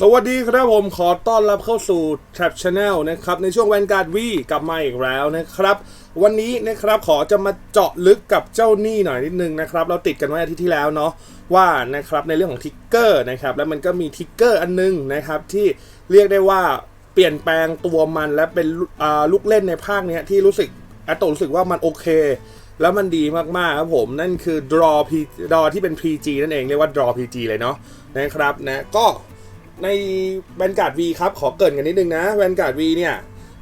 สวัสดีครับผมขอต้อนรับเข้าสู่ Trap Channel นะครับในช่วง Vanguard V กลับมาอีกแล้วนะครับ วันนี้นะครับขอจะมาเจาะลึกกับเจ้าหนี้หน่อยนิดนึงนะครับ เราติดกันไว้อาทิตย์ที่แล้วเนาะว่านะครับในเรื่องของทิกเกอร์นะครับแล้วมันก็มีทิกเกอร์อันนึงนะครับที่เรียกได้ว่าเปลี่ยนแปลงตัวมันและเป็นลูกเล่นในภาคเนี้ยที่รู้สึกแอตโตรู้สึกว่ามันโอเค แล้วมันดีมากๆครับผมนั่นคือ draw P draw ที่เป็น PG นั่นเองเรียกว่า draw PG เลยเนาะนะครับนะก็ ในแวนการ์ด V ครับขอเกรินกันนิดนึงนะแวนการ์ด V เนี่ย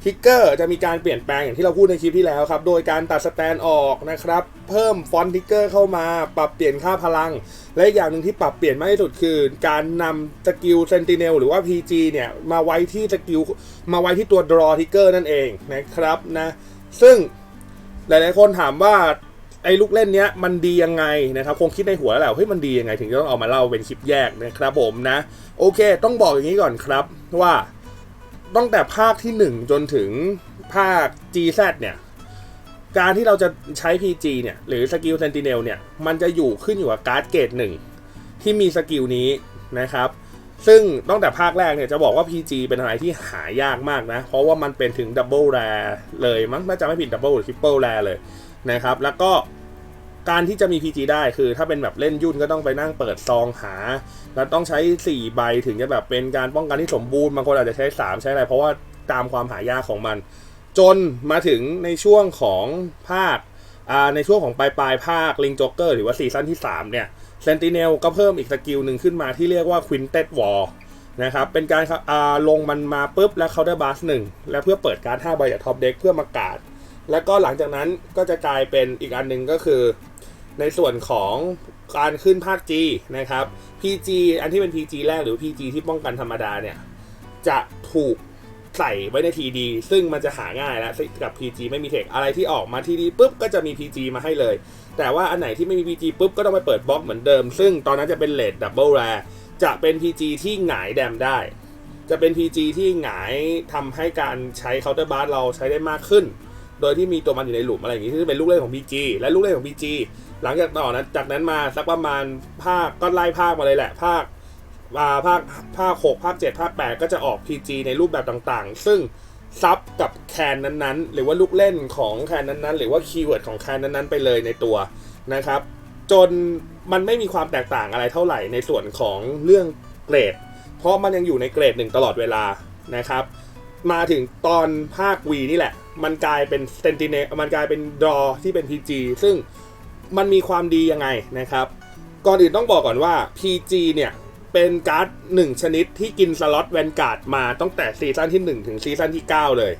ทิกเกอร์จะมีการเปลี่ยนแปลงอย่างที่เราพูดในคลิปที่แล้วครับ โดยการตัดสแตนออกนะครับ เพิ่มฟอนต์ทิกเกอร์เข้ามา ปรับเปลี่ยนค่าพลัง และอีกอย่างหนึ่งที่ปรับเปลี่ยนมากที่สุดคือ การนำสกิลเซนติเนลหรือว่า PG เนี่ย มาไว้ที่สกิลมาไว้ที่ตัว draw trigger นั่นเองนะครับนะ ซึ่งหลายๆคนถามว่า ไอ้ลูกเล่นเนี้ยมันดียังไงนะครับคงคิดในหัวแล้วแหละเฮ้ยมันดียังไงถึงจะต้องเอามาเล่าเป็นคลิปแยกนะครับผมนะโอเค ต้องบอกอย่างนี้ก่อนครับว่าตั้งแต่ภาคที่ 1 จนถึงภาค GZ เนี่ยการที่เราจะใช้ PG เนี่ยหรือสกิล Sentinel เนี่ยมันจะอยู่ขึ้นอยู่กับการ์ดเกรดหนึ่งที่มีสกิลนี้นะครับ ซึ่งตั้งแต่ภาคแรกเนี่ยจะบอกว่า PG เป็นอะไรที่หายากมากนะ เพราะว่ามันเป็นถึงดับเบิลแรเลยมั้งน่าจะไม่ผิดดับเบิลหรือทริปเปิลแรเลย นะครับ แล้วก็การที่จะมี PG ได้คือถ้าเป็นแบบเล่นยุ่นก็ต้องไปนั่งเปิดซองหา แล้วต้องใช้ 4 ใบถึงจะแบบเป็นการป้องกันที่สมบูรณ์บางคนอาจจะใช้ 3 ใช้อะไร เพราะว่าตามความหายากของมัน จนมาถึงในช่วงของภาคในช่วงของปลายปลายภาคลิงจ็อกเกอร์หรือว่าซีซั่นที่ 3 เนี่ยเซนติเนลก็เพิ่มอีกสกิลหนึ่งขึ้นมาที่เรียกว่า Quintet War นะครับเป็นการาลงมันมาปุ๊บแล้วเขาได้บัสหนึ่งแล้วเพื่อเปิดการ์ด5ใบจากท็อปเด็กเพื่อมากาด แล้วก็หลังจากนั้นก็จะกลายเป็นอีกอันหนึ่งก็คือ ในส่วนของการขึ้นภาค G นะครับ PG อันที่เป็น PG แรกหรือ PG ที่ป้องกันธรรมดาเนี่ย จะถูกใส่ไว้ใน TD ซึ่งมันจะหาง่ายแล้วกับ PG ไม่มีเทคอะไรที่ออกมา TD ปุ๊บก็จะมี PG มาให้เลย แต่ว่าอันไหนที่ไม่มี PG ปุ๊บก็ต้องไปเปิดบล็อกเหมือนเดิม ซึ่งตอนนั้นจะเป็นเลดดับเบิลแรจะเป็น PG ที่หงายแดมได้ จะเป็น PG ที่หงายทำให้การใช้เคาน์เตอร์บาร์เราใช้ได้มากขึ้น โดยที่มีตัวมันอยู่ในหลุมอะไรอย่างนี้ที่เป็นลูกเล่นของ PG และลูกเล่นของ PG หลังจากต่อนั้นจากนั้นมาสักประมาณภาคก็ไล่ภาคมาเลยแหละ ภาคอ่าภาคภาค6ภาค7ภาค8ก็จะออก PG ในรูปแบบต่างๆ ซึ่งซับกับแคนนั้นๆ หรือว่าลูกเล่นของแคนนั้นๆ หรือว่าคีย์เวิร์ดของแคนนั้นๆ ไปเลยในตัวนะครับ จนมันไม่มีความแตกต่างอะไรเท่าไหร่ในส่วนของเรื่องเกรด เพราะมันยังอยู่ในเกรดหนึ่งตลอดเวลานะครับ มาถึงตอนภาค V นี่แหละ มันกลายเป็น Sentinel มันกลายเป็นดอที่เป็น PG ซึ่งมันมีความดียังไงนะครับ ก่อนอื่นต้องบอกก่อนว่า PG เนี่ย เป็นการ์ดหนึ่งชนิดที่กินสล็อตแวนการ์ดมาตั้งแต่ซีซั่นที่ 1 ถึงซีซั่นที่ 9 เลย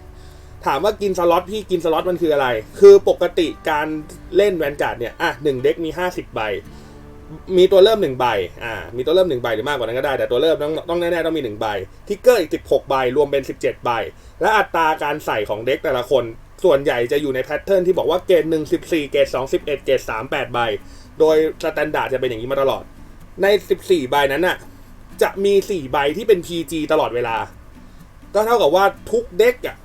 ถามว่ากินสล็อตพี่กินสล็อตมันคืออะไร คือปกติการเล่นแวนการ์ดเนี่ย อะหนึ่งเด็กมี 50 ใบ มีตัวเริ่มหนึ่งใบ อ่า มีตัวเริ่มหนึ่งใบหรือมากกว่านั้นก็ได้ แต่ตัวเริ่มต้องต้องแน่ๆต้องมีหนึ่งใบ ทิกเกอร์อีก16ใบ รวมเป็น17ใบ และอัตราการใส่ของเด็กแต่ละคน ส่วนใหญ่จะอยู่ในแพทเทิร์นที่บอกว่าเกรดหนึ่งสิบสี่เกรดสองสิบเอ็ดเกรดสามแปดใบ โดยสแตนดาร์ดจะเป็นอย่างนี้มาตลอด ในสิบสี่ใบนั้นน่ะ จะมีสี่ใบที่เป็น PG ตลอดเวลา ก็เท่ากับว่าทุกเด็กอะ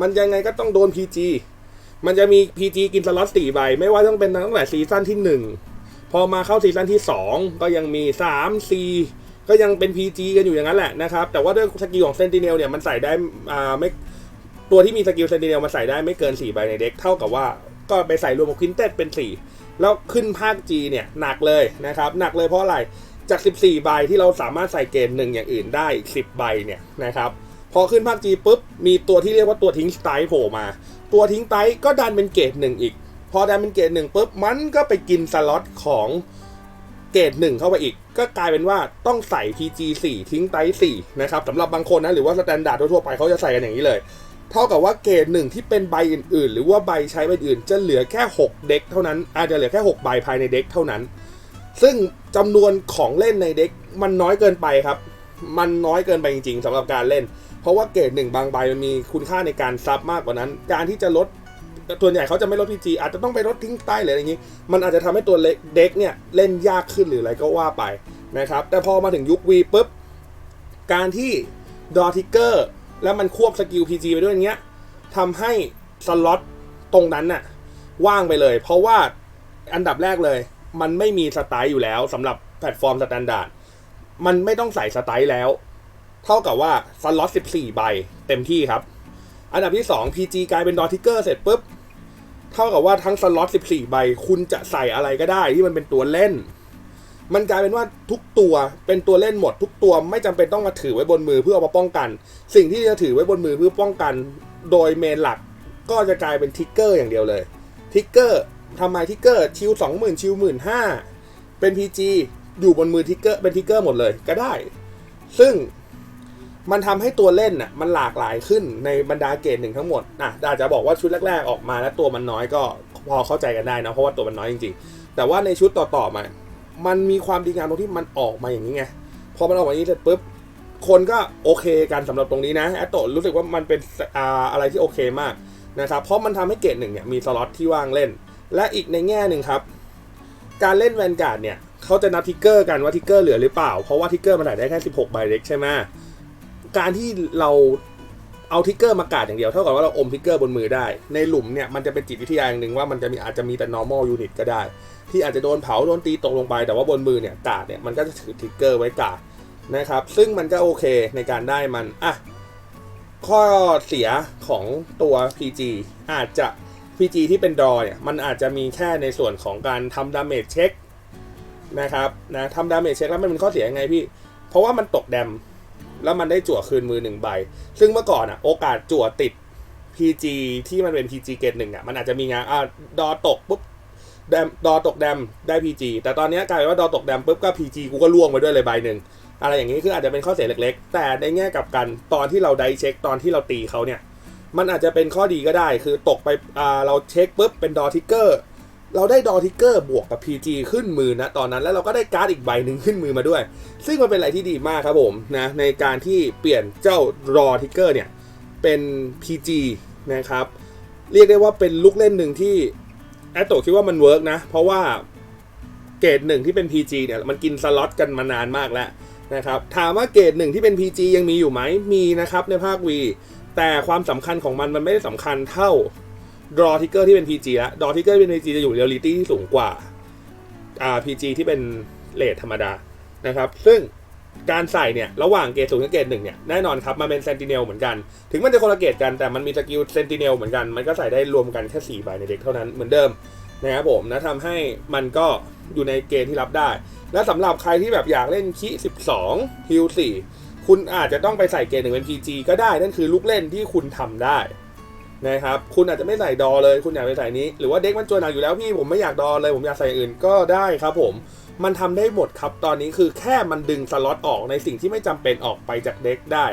มันยังไงก็ต้องโดน PG มันจะมี PG กินสล็อตสี่ใบ ไม่ว่าต้องเป็นตั้งแต่ซีซั่นที่หนึ่ง พอมาเข้าซีซั่นที่ 2 ก็ยังมี 3 4 ก็ยังเป็น PG กันอยู่อย่างนั้นแหละนะครับ แต่ว่าด้วยสกิลของ Sentinel เนี่ยมันใส่ได้อ่าไม่ตัวที่มีสกิล Sentinel มันใส่ได้ไม่เกิน 4 ใบในเด็ก เท่ากับว่าก็ไปใส่รวมกับควินเต็ดเป็น 4 แล้วขึ้นภาค G เนี่ยหนักเลยนะครับ หนักเลยเพราะอะไรจาก 14 ใบที่เราสามารถใส่เกณฑ์หนึ่งอย่างอื่นได้อีก10 ใบเนี่ยนะครับพอขึ้นภาค G ปุ๊บมีตัวที่เรียกว่าตัวทิ้งสไตล์โผล่มา ตัวทิ้งไตก็ดันเป็นเกรดหนึ่งอีก พอดันเป็นเกรดหนึ่งปุ๊บมันก็ไปกินสล็อตของเกรดหนึ่งเข้าไปอีก ก็กลายเป็นว่าต้องใส่ PG 4 ทิ้งไต4นะครับสำหรับบางคนนะหรือว่าสแตนดาร์ดทั่วไปเขาจะใส่กันอย่างนี้เลย เท่ากับว่าเกรดหนึ่งที่เป็นใบอื่นๆ หรือว่าใบใช้ใบอื่น จะเหลือแค่ 6 เด็กเท่านั้น อาจจะเหลือแค่ 6 ใบภายในเด็กเท่านั้น ซึ่งจำนวนของเล่นในเด็กมันน้อยเกินไปครับ มันน้อยเกินไปจริงๆสำหรับการเล่น เพราะว่าเกรดหนึ่งบางใบมันมีคุณค่าในการซับมากกว่านั้น การที่จะลด ส่วนใหญ่เขาจะไม่ลดพีจีอาจจะต้องไปลดทิ้งใต้หรืออะไรอย่างนี้ มันอาจจะทำให้ตัวเล็กเด็กเนี่ยเล่นยากขึ้นหรืออะไรก็ว่าไปนะครับแต่พอมาถึงยุควีปุ๊บ การที่ดอทิกเกอร์แล้วมันควบสกิล PG ไปด้วยอย่างเงี้ยทำให้สล็อตตรงนั้นน่ะว่างไปเลย เพราะว่าอันดับแรกเลย มันไม่มีสไตล์อยู่แล้วสำหรับแพลตฟอร์มสแตนดาร์ดมันไม่ต้องใส่สไตล์แล้ว เท่ากับว่าสล็อต14 ใบเต็มที่ครับ อันดับที่ 2 PG กลายเป็นดอทิกเกอร์เสร็จปุ๊บ เท่ากับว่าทั้งสล็อต14 ใบ คุณจะใส่อะไรก็ได้ที่มันเป็นตัวเล่น มันกลายเป็นว่าทุกตัวเป็นตัวเล่นหมด ทุกตัวไม่จำเป็นต้องมาถือไว้บนมือเพื่อเอามาป้องกัน สิ่งที่จะถือไว้บนมือเพื่อป้องกัน โดยเมนหลักก็จะกลายเป็นทิกเกอร์อย่างเดียวเลยทิกเกอร์ทำไมทิกเกอร์ชิว20,000ชิว15,000เป็น PG อยู่บนมือทิกเกอร์เป็นทิกเกอร์หมดเลยก็ได้ ซึ่ง มันทำให้ตัวเล่นน่ะมันหลากหลายขึ้นในบรรดาเกรดหนึ่งทั้งหมดอะอาจจะบอกว่าชุดแรก ๆออกมาแล้วตัวมันน้อยก็พอเข้าใจกันได้นะเพราะว่าตัวมันน้อยจริงๆ แต่ว่าในชุดต่อๆมา มันมีความดีงามตรงที่มันออกมาอย่างนี้ไงพอมันออกมาอย่างนี้เสร็จปุ๊บคนก็โอเคกันสำหรับตรงนี้นะแอตโตรู้สึกว่ามันเป็นอะไรที่โอเคมากนะครับเพราะมันทำให้เกรดหนึ่งเนี่ยมีสล็อตที่ว่างเล่น และอีกในแง่หนึ่งครับ การเล่นแวนการ์ดเนี่ยเขาจะนับทิกเกอร์กันว่าทิกเกอร์เหลือหรือเปล่า เพราะว่าทิกเกอร์มันถ่ายได้แค่ 16 ใบเล็กใช่ไหม การที่เราเอาทิกเกอร์มากาดอย่างเดียวเท่ากับว่าเราอมทิกเกอร์บนมือได้ ในหลุมเนี่ยมันจะเป็นจิตวิทยาอย่างหนึ่งว่ามันจะมีอาจจะมีแต่ normal unit ก็ได้ ที่อาจจะโดนเผาโดนตีตกลงไป แต่ว่าบนมือเนี่ยกาดเนี่ยมันก็จะถือทิกเกอร์ไว้กาดนะครับซึ่งมันก็โอเคในการได้มันอะข้อเสียของตัว PG อาจจะ PG ที่เป็นดอเนี่ยมันอาจจะมีแค่ในส่วนของการทำดาเมจเช็คนะครับนะทำดาเมจเช็คแล้วมันเป็นข้อเสียยังไงพี่ เพราะว่ามันตกแดม แล้วมันได้จั่วคืนมือหนึ่งใบ ซึ่งเมื่อก่อนอะ โอกาสจั่วติด PG ที่มันเป็น PG เกรดหนึ่งอะ มันอาจจะมีงานอ่าดอตกปุ๊บแดมดอตกแดมได้ PG แต่ตอนนี้กลายเป็นว่าดอตกแดมปุ๊บก็ PG กูก็ล่วงไปด้วยเลยใบหนึ่งอะไรอย่างนี้คืออาจจะเป็นข้อเสียเล็กๆ แต่ในแง่กลับกันตอนที่เราได้เช็คตอนที่เราตีเขาเนี่ย มันอาจจะเป็นข้อดีก็ได้ คือตกไปอ่าเราเช็คปุ๊บเป็นดอทิกเกอร์ เราได้ดอทิกเกอร์บวกกับ PG ขึ้นมือนะตอนนั้นแล้วเราก็ได้การ์ดอีกใบหนึ่งขึ้นมือมาด้วย ซึ่งมันเป็นอะไรที่ดีมากครับผมนะในการที่เปลี่ยนเจ้ารอทิกเกอร์เนี่ยเป็น PG นะครับเรียกได้ว่าเป็นลูกเล่นหนึ่งที่แอตโตคิดว่ามันเวิร์กนะ เพราะว่าเกรดหนึ่งที่เป็น PG เนี่ยมันกินสล็อตกันมานานมากแล้วนะครับถามว่าเกรดหนึ่งที่เป็น PG ยังมีอยู่ไหมมีนะครับในภาค V แต่ความสำคัญของมันมันไม่ได้สำคัญเท่า ดรอทิกเกอร์ที่เป็น PG แล้วดรอทิกเกอร์ที่เป็น PG จะอยู่เรียลลิตี้ที่สูงกว่าอ่า PG ที่เป็นเลทธรรมดานะครับ ซึ่งการใส่เนี่ย ระหว่างเกรดศูนย์กับเกรดหนึ่งเนี่ย แน่นอนครับ มันเป็นเซนติเนลเหมือนกัน ถึงมันจะคนละเกรดกันแต่มันมีสกิลเซนติเนลเหมือนกัน มันก็ใส่ได้รวมกันแค่4ใบในเด็กเท่านั้นเหมือนเดิมนะครับผมนะทำให้มันก็อยู่ในเกณฑ์ที่รับได้ และสำหรับใครที่แบบอยากเล่นคิ12ฮิล4คุณอาจจะต้องไปใส่เกณฑ์หนึ่งเป็น PG ก็ได้นั่นคือลูกเล่นที่คุณทำได้ นะครับคุณอาจจะไม่ใส่ดอเลย คุณอยากไปใส่นี้หรือว่าเด็กมันจวนหนักอยู่แล้วพี่ผมไม่อยากดอเลยผมอยากใส่อย่างอื่นก็ได้ครับผม มันทำได้หมดครับตอนนี้คือแค่มันดึงสล็อตออกในสิ่งที่ไม่จำเป็นออกไปจากเด็กได้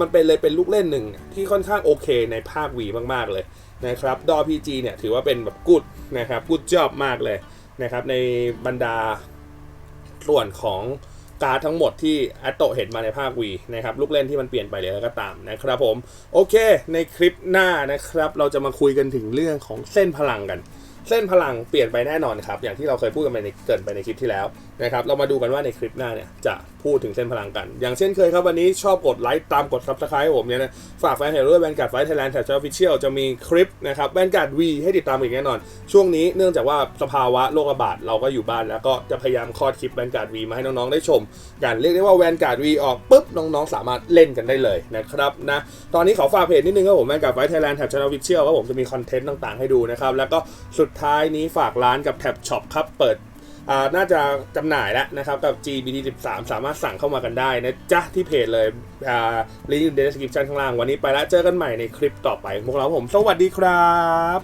มันเป็นเลยเป็นลูกเล่นหนึ่งที่ค่อนข้างโอเคในภาควีมากๆเลยนะครับดอพีจีเนี่ยถือว่าเป็นแบบกูดนะครับกูดจอบมากเลยนะครับในบรรดาส่วนของ การดทั้งหมดที่แอตโตเห็นมาในภาควีนะครับลูกเล่นที่มันเปลี่ยนไปเลยแล้วก็ตามนะครับผมโอเค ในคลิปหน้านะครับเราจะมาคุยกันถึงเรื่องของเส้นพลังกัน เส้นพลังเปลี่ยนไปแน่นอนครับอย่างที่เราเคยพูดกันไปในเกินไปในคลิปที่แล้ว นะครับเรามาดูกันว่าในคลิปหน้าเนี่ยจะพูดถึงเส้นพลังกัน อย่างเช่นเคยครับวันนี้ชอบกดไลค์ตามกดซับสไครต์ผมเนี่ยนะฝากแฟนเพจด้วยแวนการ์ดไฟไทยแลนด์แถบเจ้าฟิเชียลจะมีคลิปนะครับแวนการ์ดวีให้ติดตามอีกแน่นอน ช่วงนี้เนื่องจากว่าสภาวะโรคระบาดเราก็อยู่บ้านแล้วก็จะพยายามคลอดคลิปแวนการ์ดวีมาให้น้องๆได้ชมกันเรียกได้ว่าแวนการ์ดวีออกปุ๊บน้องๆ สามารถเล่นกันได้เลยนะครับนะตอนนี้ขอฝากเพจนิดนึงครับผมแวนการ์ดไฟไทยแลนด์แถบเจ้าฟิเชียลครับผมจะมีคอนเทนต์ต่างๆให้ดูนะครับแล้วก็สุดท้ายนี้ฝากร้านกับแท็บช็อปครับเปิด น่าจะจำหน่ายแล้วนะครับกับ GBT13 สามารถสั่งเข้ามากันได้นะจ๊ะที่เพจเลยอ่าลิงก์ใน description ข้างล่าง วันนี้ไปแล้วเจอกันใหม่ในคลิปต่อไปพวกเราผม สวัสดีครับ